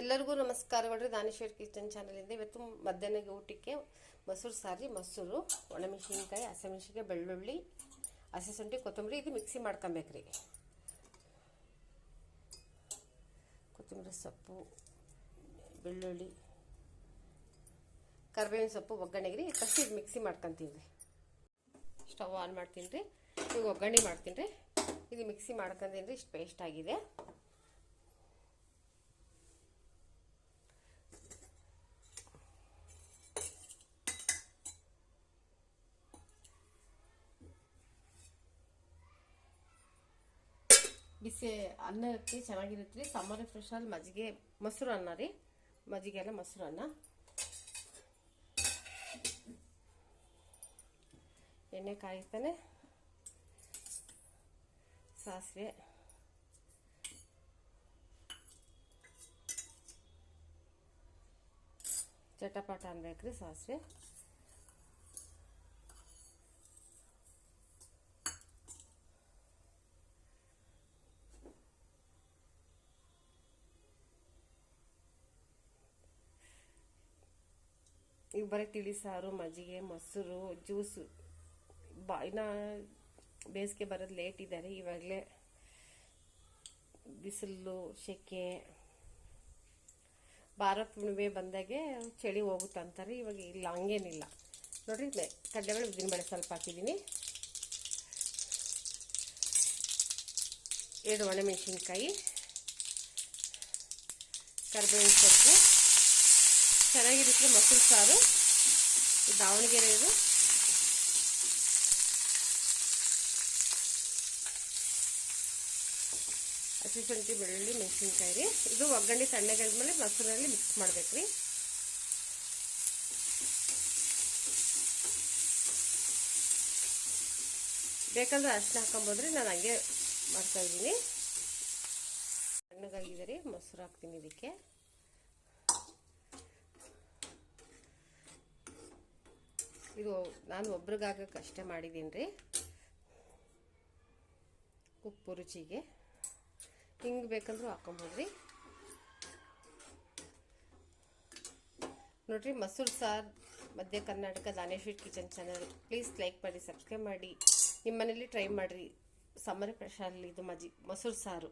ಎಲ್ಲರಿಗೂ ನಮಸ್ಕಾರಗಳು ದಾನೇಶ್ವರ್ ಕಿಚನ್ ಚಾನಲಿಂದ ಇವತ್ತು ಮಧ್ಯಾಹ್ನಗೆ ಊಟಕ್ಕೆ ಮೊಸರು ಸಾರಿ, ಮೊಸರು, ಒಣಮೆಣಸಿನ್ಕಾಯಿ, ಹಸಿಮೆಣಸಿನ್ಕಾಯಿ, ಬೆಳ್ಳುಳ್ಳಿ, ಹಸಿ ಶುಂಠಿ, ಕೊತ್ತಂಬರಿ ಇದು ಮಿಕ್ಸಿ ಮಾಡ್ಕೊಬೇಕ್ರಿ. ಕೊತ್ತಂಬರಿ ಸೊಪ್ಪು, ಬೆಳ್ಳುಳ್ಳಿ, ಕರ್ಬೇವಿನ ಸೊಪ್ಪು ಒಗ್ಗರಣೆಗೆ ರೀ ಫಸ್ಟ್ ಇದು ಮಿಕ್ಸಿ ಮಾಡ್ಕೊತೀನಿ ರೀ ಸ್ಟವ್ ಆನ್ ಮಾಡ್ತೀನಿ ರೀ ಈಗ ಒಗ್ಗರಣೆ ಮಾಡ್ತೀನಿ ರೀ ಇದು ಮಿಕ್ಸಿ ಮಾಡ್ಕೊಂಡೀನಿ ರೀ ಇಷ್ಟು ಪೇಸ್ಟ್ ಆಗಿದೆ. ಬಿಸಿ ಅನ್ನಕ್ಕೆ ಚೆನ್ನಾಗಿರುತ್ತೆ ರೀ. ಸಾಂಬಾರು ಸ್ಪೆಷಲ್ ಮಜ್ಜಿಗೆ, ಮೊಸರು ಅನ್ನ ರೀ. ಮಜ್ಜಿಗೆ ಅನ್ನ, ಮೊಸರು ಅನ್ನ. ಎಣ್ಣೆ ಕಾಯಿಸ್ತಾನೆ. ಸಾಸಿವೆ. ಚಟಪಟ ರೀ ಸಾಸಿವೆ. ಈಗ ಬರೀ ತಿಳಿ ಸಾರು, ಮಜ್ಜಿಗೆ, ಮೊಸರು, ಜ್ಯೂಸು. ಬಾ, ಇನ್ನು ಬೇಸಿಗೆ ಬರೋದು ಲೇಟ್ ಇದ್ದಾರೆ ಇವಾಗಲೇ ಬಿಸಿಲು, ಸೆಕೆ ಭಾರತ ಹುಣ್ಣಿಮೆ ಬಂದಾಗೆ ಚಳಿ ಹೋಗುತ್ತೆ ಅಂತಾರೆ. ಇವಾಗ ಇಲ್ಲ ಹಂಗೇನಿಲ್ಲ ನೋಡ್ರಿ ಕಡಲೆಬೇಳೆ ಉದ್ದಿನಬೇಳೆ ಸ್ವಲ್ಪ ಹಾಕಿದ್ದೀನಿ. ಎರಡು ಒಣಮೆಣಸಿನ್ಕಾಯಿ, ಕರ್ಬೇವಿನ ಸೊಪ್ಪು. ಚೆನ್ನಾಗಿರುತ್ತೆ ಮೊಸರು ಸಾರು? ದಾವಣಗೆರೆ ಇದು ಹಸಿ ಶುಂಠಿ, ಬೆಳ್ಳುಳ್ಳಿ, ಮೆಣಸಿನ್ಕಾಯಿ ರೀ. ಇದು ಒಗ್ಗರಣೆ ತಣ್ಣಗಾದ್ಮೇಲೆ ಮೊಸರಲ್ಲಿ ಮಿಕ್ಸ್ ಮಾಡ್ಬೇಕು ರೀ. ಬೇಕಂದ್ರೆ ಅರ್ಶಿನ ಹಾಕೊಂಬೋದ್ರಿ ನಾನು ಹಂಗೆ ಮಾಡ್ತಾ ಇದ್ದೀನಿ. ತಣ್ಣಗಾಗಿದೆ ರೀ. ಮೊಸರು ಹಾಕ್ತೀನಿ ಇದಕ್ಕೆ. ಇದು ನಾನು ಒಬ್ರಿಗಾಗಕ್ಕೆ ಕಷ್ಟ ಮಾಡಿದ್ದೀನಿ ರೀ ಉಪ್ಪು ರುಚಿಗೆ. ಹಿಂಗೆ ಬೇಕಂದ್ರೂ ಹಾಕೊಬೋದ್ರಿ. ನೋಡ್ರಿ ಮೊಸರು ಸಾರು, Madhya Karnataka Daneshwar kitchen channel. Please like ಮಾಡಿ, ಸಬ್ಸ್ಕ್ರೈಬ್ ಮಾಡಿ. ನಿಮ್ಮ ಮನೇಲಿ ಟ್ರೈ ಮಾಡಿರಿ. ಸಮರ ಸ್ಪೆಷಲ್ ಇದು ಮಜಿ ಮೊಸರು ಸಾರು.